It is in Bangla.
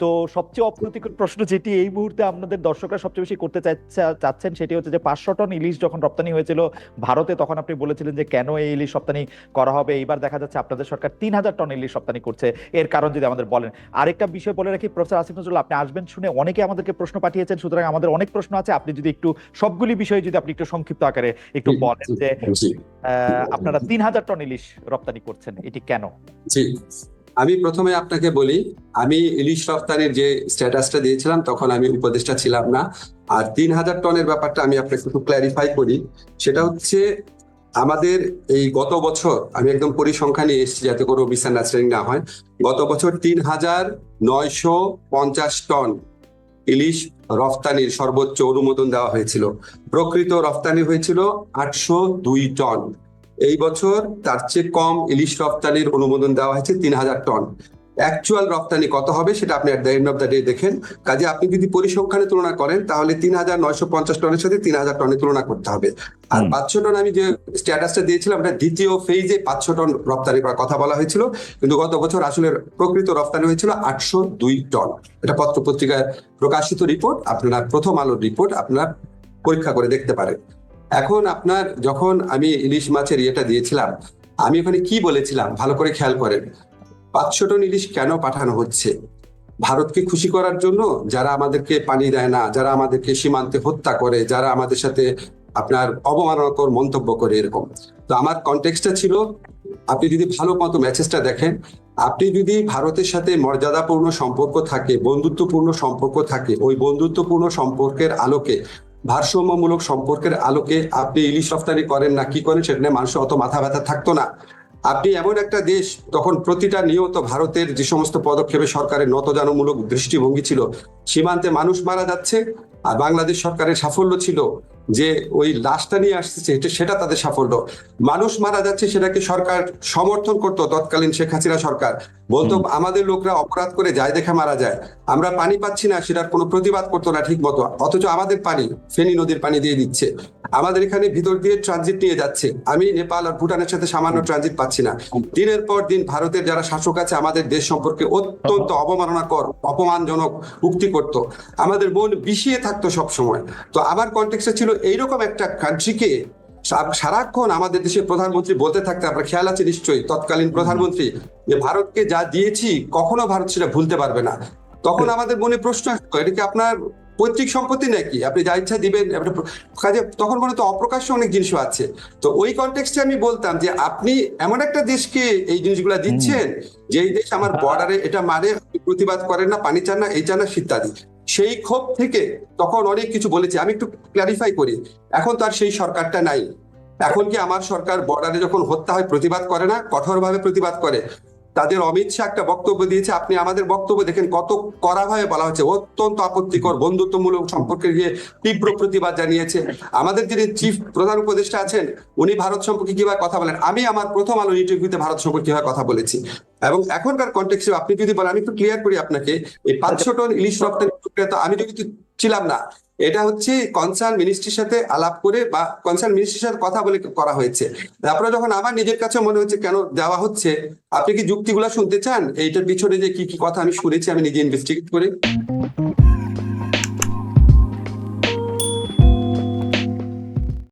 তো সবচেয়ে অপ্রীতিকর প্রশ্ন যেটি এই মুহূর্তে আপনাদের দর্শকরা সবচেয়ে বেশি করতে চাচ্ছেন সেটি হচ্ছে যে পাঁচশো টন ইলিশ যখন রপ্তানি হয়েছিল ভারতে তখন আপনি বলেছিলেন যে কেন এই ইলিশ রপ্তানি করা হবে। এইবার দেখা যাচ্ছে আপনাদের সরকার তিন হাজার টন ইলিশ রপ্তানি করছে। এর কারণ যদি আমাদের বলেন। আরেকটা বিষয় বলে রাখি প্রফেসর আসিফ নজরুল আপনি আসবেন শুনে অনেকে আমাদেরকে প্রশ্ন পাঠিয়েছেন সুতরাং আমাদের অনেক প্রশ্ন আছে। আপনি যদি একটু সবগুলি বিষয়ে যদি আপনি একটু সংক্ষিপ্ত আকারে একটু বলেন যে আহ, আপনারা তিন হাজার টন ইলিশ রপ্তানি করছেন এটি কেন? জি। আমি প্রথমে আপনাকে বলি আমি ইলিশ রফতানির যে স্ট্যাটাসটা দিয়েছিলাম, তখন আমি উপদেষ্টা ছিলাম না। আর তিন হাজার টনের ব্যাপারটা আমি আপনাকে একটু ক্ল্যারিফাই করি। সেটা হচ্ছে, আমাদের এই গত বছর, আমি একদম পরিসংখ্যা নিয়ে এসেছি যাতে কোনো মিসআন্ডারস্ট্যান্ডিং না হয়, গত বছর তিন হাজার নয়শো পঞ্চাশ টন ইলিশ রফতানির সর্বোচ্চ অনুমোদন দেওয়া হয়েছিল। প্রকৃত রফতানি হয়েছিল আটশো দুই টন। এই বছর তার চেয়ে কম ইলিশ রফতানির অনুমোদন দেওয়া হয়েছে তিন হাজার টন। অ্যাকচুয়াল রপ্তানি কত হবে সেটা আপনি at the end of the day দেখেন। কাজে আপনি যদি পরিসংখ্যানে তুলনা করেন তাহলে তিন হাজার নয়শো পঞ্চাশ টনের সাথে তিন হাজার টনের তুলনা করতে হবে। আর পাঁচশো টন আমি যে স্ট্যাটাসটা দিয়েছিলাম এটা দ্বিতীয় ফেজে পাঁচশো টন রপ্তানি করার কথা বলা হয়েছিল। কিন্তু গত বছর আসলে প্রকৃত রপ্তানি হয়েছিল আটশো দুই টন। এটা পত্র পত্রিকায় প্রকাশিত রিপোর্ট আপনারা প্রথম আলোর রিপোর্ট আপনারা পরীক্ষা করে দেখতে পারেন। এখন আপনার যখন আমি ইলিশ মাছের ইয়েটা দিয়েছিলাম আমি ওখানে কি বলেছিলাম? ভালো করে খেয়াল করেন। পাঁচশো টন ইলিশ কেন পাঠানো হচ্ছে? ভারতকে খুশি করার জন্য যারা আমাদেরকে পানি দেয় না, যারা আমাদেরকে সীমান্তে হত্যা করে, যারা আমাদের সাথে আপনার অবমাননাকর মন্তব্য করে এরকম। তো আমার কনটেক্সটটা ছিল, আপনি যদি ভালো মতো ম্যাচেসটা দেখেন, আপনি যদি ভারতের সাথে মর্যাদাপূর্ণ সম্পর্ক থাকে, বন্ধুত্বপূর্ণ সম্পর্ক থাকে, ওই বন্ধুত্বপূর্ণ সম্পর্কের আলোকে, ভারসাম্যমূলক সম্পর্কের আলোকে আপনি ইলিশ রফতানি করেন না, কি করেন সেখানে মানুষের অত মাথা ব্যথা থাকতো না। আপনি এমন একটা দেশ তখন প্রতিটা নিয়ত ভারতের যে সমস্ত পদক্ষেপে সরকারের নতজানমূলক দৃষ্টিভঙ্গি ছিল সীমান্তে মানুষ মারা যাচ্ছে আর বাংলাদেশ সরকারের সাফল্য ছিল যে ওই লাশটা নিয়ে আসছে সেটা- সেটা তাদের সাফল্য। মানুষ মারা যাচ্ছে সেটাকে সরকার সমর্থন করতো তৎকালীন শেখ হাসিনা সরকার। বলতো আমাদের লোকরা অপরাধ করে যায় দেখে মারা যায়। আমরা পানি পাচ্ছি না সেটার কোনো প্রতিবাদ করতো না ঠিক মতো অথচ আমাদের পানি ফেনী নদীর পানি দিয়ে দিচ্ছে। আমাদের এখানে ভিতর দিয়ে ট্রানজিট নিয়ে যাচ্ছে। আমি নেপাল আর ভুটানের সাথে সামান্য ট্রানজিট পাচ্ছি না। দিনের পর দিন ভারতের যারা শাসক আছে আমাদের দেশ সম্পর্কে অত্যন্ত অবমাননাকর অপমানজনক উক্তি করত। আমাদের মন বিষিয়ে থাকতো সব সময় তো আমার কন্টেক্সে ছিল এইরকম একটা কান্ট্রিকে সারাক্ষণ আমাদের দেশের প্রধানমন্ত্রী বলতে থাকতে আপনার খেয়াল আছে নিশ্চয়ই? তৎকালীন প্রধানমন্ত্রী। যে ভারতকে যা দিয়েছি কখনো ভারত সেটা ভুলতে পারবে না। তখন আমাদের মনে প্রশ্ন আসতো এটা কি আপনার পৈতৃক সম্পত্তি নাকি? আপনি যা ইচ্ছা দিবেন কাজে তখন মনে তো অপ্রকাশ্য অনেক জিনিসও আছে। তো ওই কনটেক্সটে আমি বলতাম যে আপনি এমন একটা দেশকে এই জিনিসগুলা দিচ্ছেন যেই দেশ আমার বর্ডারে এটা মানে প্রতিবাদ করেন না পানি চান না এই চান না ইত্যাদি সেই ক্ষোভ থেকে তখন অনেক কিছু বলেছি। আমি একটু ক্লারিফাই করি এখন তো আর সেই সরকারটা নাই। এখন কি আমার সরকার বর্ডারে যখন হত্যা হয় প্রতিবাদ করে না? কঠোরভাবে প্রতিবাদ করে। তাদের অমিত শাহ একটা বক্তব্য দিয়েছে, আপনি আমাদের বক্তব্য দেখেন কত কড়াভাবে বলা হচ্ছে অত্যন্ত আপত্তিকর, বন্ধুত্বমূলক সম্পর্কে গিয়ে তীব্র প্রতিবাদ জানিয়েছে। আমাদের যিনি চিফ প্রধান উপদেষ্টা আছেন, উনি ভারত সম্পর্কে কীভাবে কথা বলেন, আমি আমার প্রথম আলো ইন্টারভিউতে ভারত সম্পর্কে কীভাবে কথা বলেছি। এবং এখনকার কন্টেক্সে আপনি যদি বলেন, আমি একটু ক্লিয়ার করি আপনাকে, এই পাঁচশো টন ইলিশ প্রক্রিয়া তো আমি যদি ছিলাম না এটা হচ্ছে কনসার্ন মিনিস্ট্রির সাথে আলাপ করে বা কনসার্ন মিনিস্ট্রির সাথে কথা বলে করা হয়েছে। তারপরে যখন আমার নিজের কাছে মনে হচ্ছে কেন দেওয়া হচ্ছে, আপনি কি যুক্তিগুলো শুনতে চান? এইটার পিছনে যে কি কি কথা আমি শুনেছি, আমি নিজে ইনভেস্টিগেট করে।